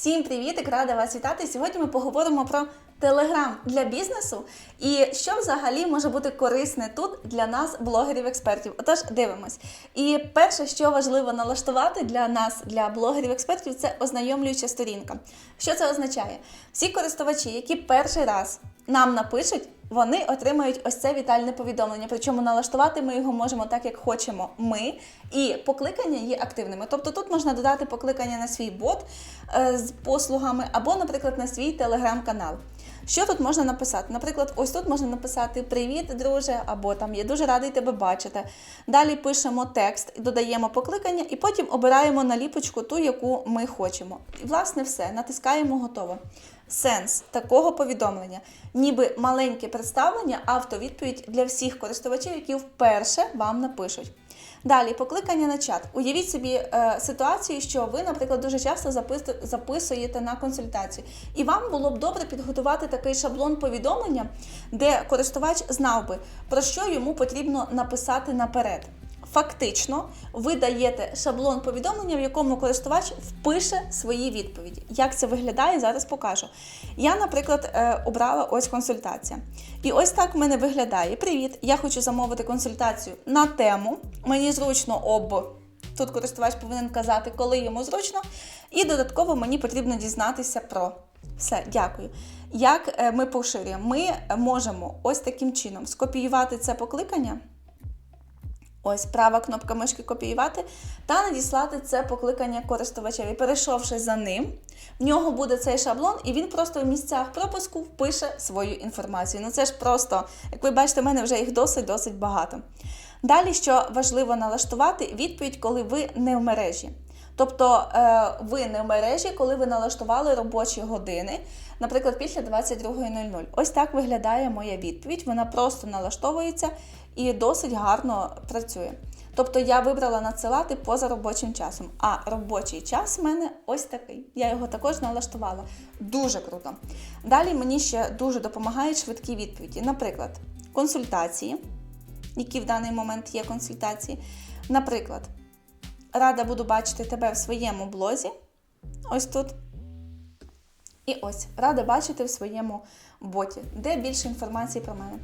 Всім привіт! Рада вас вітати. Сьогодні ми поговоримо про Телеграм для бізнесу і що взагалі може бути корисне тут для нас, блогерів-експертів. Отож, дивимось. І перше, що важливо налаштувати для нас, для блогерів-експертів, це ознайомлююча сторінка. Що це означає? Всі користувачі, які перший раз нам напишуть, вони отримають ось це вітальне повідомлення. Причому налаштувати ми його можемо так, як хочемо ми. І покликання є активними. Тобто тут можна додати покликання на свій бот е, з послугами, або, наприклад, на свій телеграм-канал. Що тут можна написати? Наприклад, ось тут можна написати Привіт, друже, або там я дуже радий тебе бачити. Далі пишемо текст, додаємо покликання, і потім обираємо наліпочку ту, яку ми хочемо. І власне все, натискаємо готово. Сенс такого повідомлення, ніби маленьке представлення, автовідповідь для всіх користувачів, які вперше вам напишуть. Далі покликання на чат. Уявіть собі е, ситуацію, що ви, наприклад, дуже часто запис- записуєте на консультацію, і вам було б добре підготувати такий шаблон повідомлення, де користувач знав би, про що йому потрібно написати наперед. Фактично, ви даєте шаблон повідомлення, в якому користувач впише свої відповіді. Як це виглядає, зараз покажу. Я, наприклад, е, обрала ось консультація. І ось так в мене виглядає. Привіт! Я хочу замовити консультацію на тему. Мені зручно об. Тут користувач повинен казати, коли йому зручно. І додатково мені потрібно дізнатися про. Все, дякую. Як е, ми поширюємо? Ми можемо ось таким чином скопіювати це покликання. Ось права кнопка мишки копіювати та надіслати це покликання користувачеві. Перейшовши за ним, в нього буде цей шаблон, і він просто в місцях пропуску впише свою інформацію. Ну це ж просто, як ви бачите, в мене вже їх досить-досить багато. Далі, що важливо налаштувати, відповідь, коли ви не в мережі. Тобто е, ви не в мережі, коли ви налаштували робочі години, наприклад, після 22.00. Ось так виглядає моя відповідь. Вона просто налаштовується і досить гарно працює. Тобто я вибрала надсилати поза робочим часом. А робочий час в мене ось такий. Я його також налаштувала. Дуже круто. Далі мені ще дуже допомагають швидкі відповіді. Наприклад, консультації, які в даний момент є консультації. Наприклад, рада буду бачити тебе в своєму блозі. Ось тут. І ось рада бачити в своєму боті, де більше інформації про мене.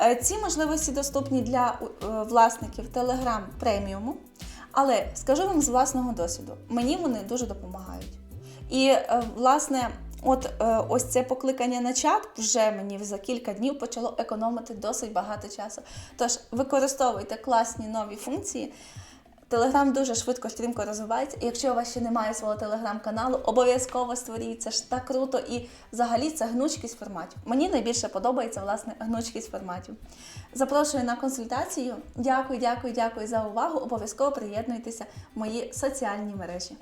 Е, Ці можливості доступні для е, власників Telegram преміуму, але скажу вам з власного досвіду, мені вони дуже допомагають. І, е, власне, от ось це покликання на чат вже мені за кілька днів почало економити досить багато часу. Тож використовуйте класні нові функції. Телеграм дуже швидко, стрімко розвивається. І якщо у вас ще немає свого телеграм-каналу, обов'язково створіть. Це ж так круто. І взагалі це гнучкість форматів. Мені найбільше подобається власне гнучкість форматів. Запрошую на консультацію. Дякую, дякую, дякую за увагу. Обов'язково приєднуйтеся в мої соціальні мережі.